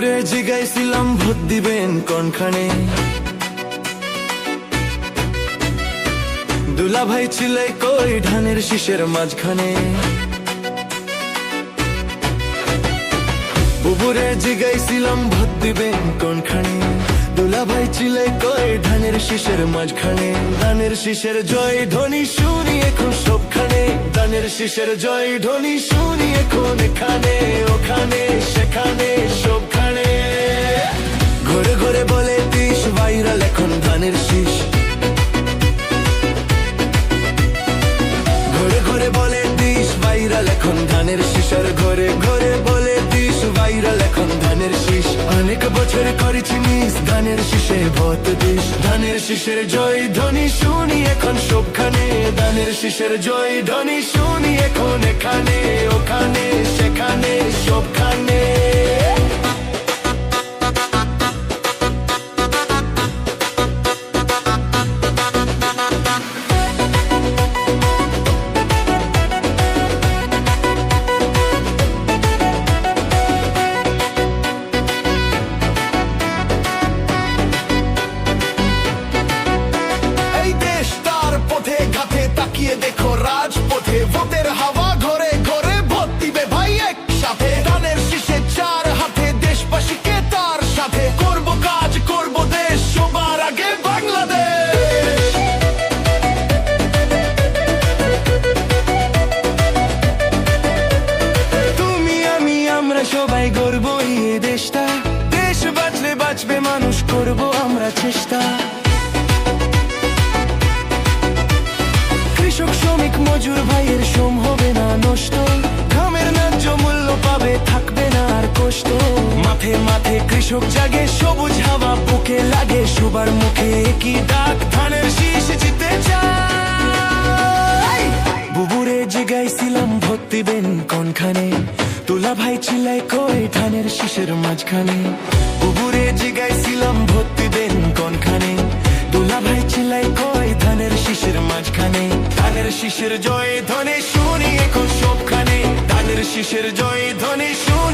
বুবুরে জিগাইছিলাম vote দিবেন কোনখানে। দুলা ভাই ছিলে কই ধানের শীষের মাঝখানে। বুবুরে জিগাইছিলাম ভোট দিবেন কোনখানে। দুলা ভাই ছিলে কই ধানের শীষের মাঝখানে। ধানের শীষের জয় ধ্বনি শুনি এখন সবখানে। ধানের শীষের জয় ধ্বনি শুনি এখন এখানে, ওখানে ধানের শিশার ঘরে ঘরে বলে দিস ভাইরাল এখন ধানের শীষ। অনেক বছর করেছি মিস, ধানের শীষে ভত দিস। ধানের শীষের জয় ধ্বনি শুনি এখন সবখানে। ধানের শীষের জয় ধ্বনি শুনি এখন এখানে, ওখানে, সেখানে, সবখানে। বাঁচবে মানুষ করব আমরা চেষ্টা কৃষক শ্রমিক মজুর ভাইয়ের শ্রম হবে না নষ্ট ঘামের ন্যায্য মূল্য পাবে থাকবে না আর কষ্ট মাঠে মাঠে কৃষক জাগে সবুজ হাওয়া বুকে লাগে সবার মুখে কি ডাক বুবুরে গাইছিলাম ভোট বেন কোনখানে? তোলা ভাই চিলাই কই ধানের শিশের মাঝখানে? বুবুরে জিগাইছিলাম ভোট বেন কোনখানে? তোলা ভাই চিলাই কই ধানের শিশের মাঝখানে? ধানের শিশের জয় ধনে শুনি এখন সবখানে। ধানের শিশের জয় ধনে শুনি